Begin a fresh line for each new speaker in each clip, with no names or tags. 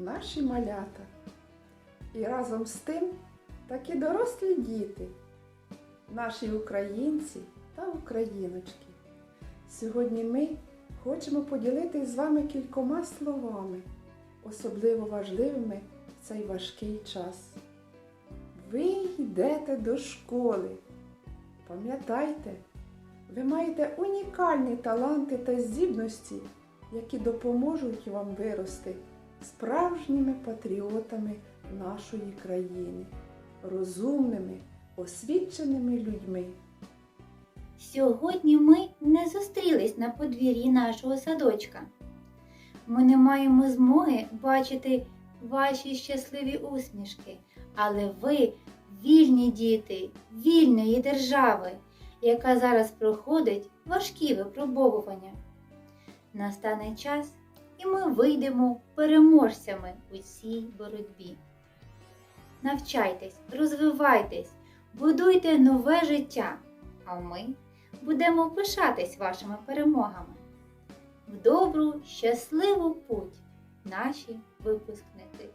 наші малята. І разом з тим такі дорослі діти, наші українці та україночки. Сьогодні ми хочемо поділитися з вами кількома словами, особливо важливими в цей важкий час. Ви йдете до школи. Пам'ятайте, ви маєте унікальні таланти та здібності, які допоможуть вам вирости справжніми патріотами нашої країни, розумними, освіченими людьми.
Сьогодні ми не зустрілись на подвір'ї нашого садочка. Ми не маємо змоги бачити ваші щасливі усмішки, але ви вільні діти вільної держави, яка зараз проходить важкі випробовування. Настане час, і ми вийдемо переможцями у цій боротьбі. Навчайтесь, розвивайтесь, будуйте нове життя, а ми будемо пишатись вашими перемогами. В добру, щасливу путь, наші випускники!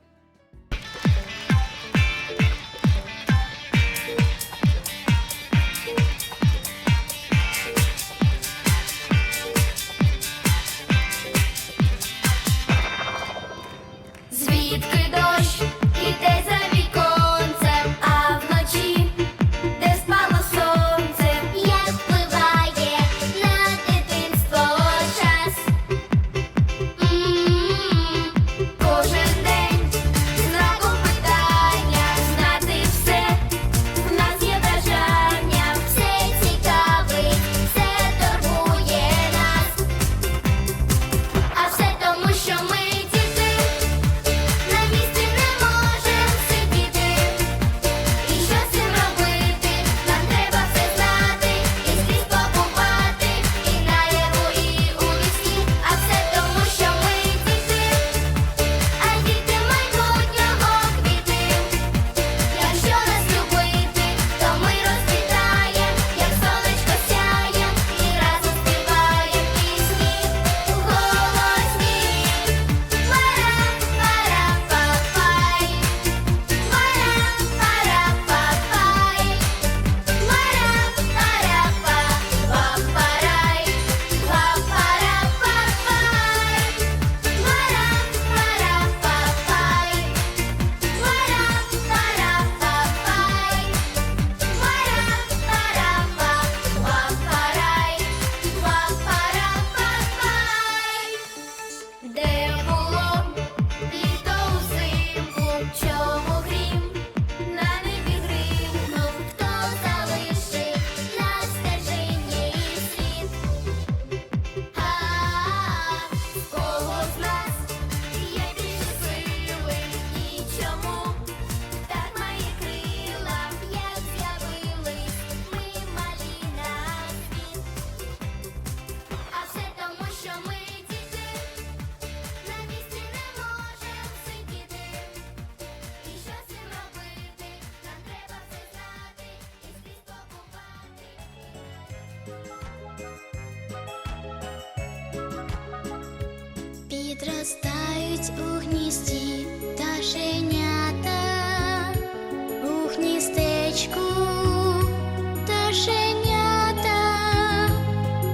Підростають у гнізді пташенята, у гніздечку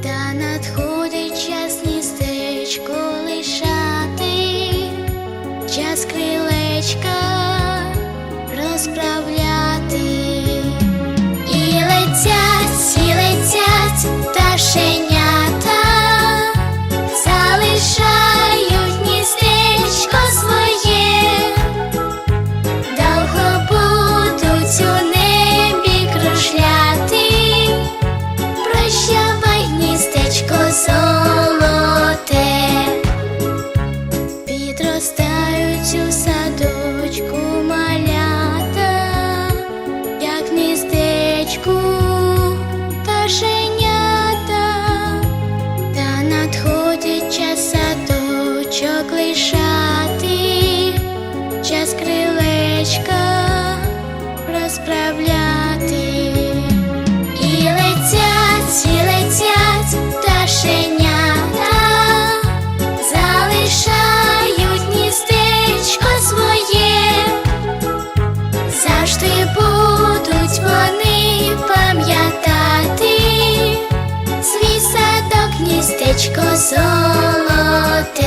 та надходить час гніздечко лишати, час крилечка мишенята, та надходить час садочок лише. Сонечко золоте.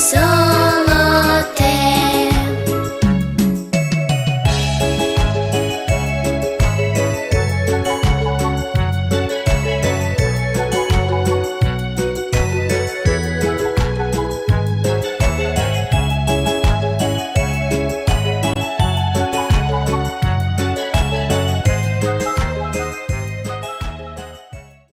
So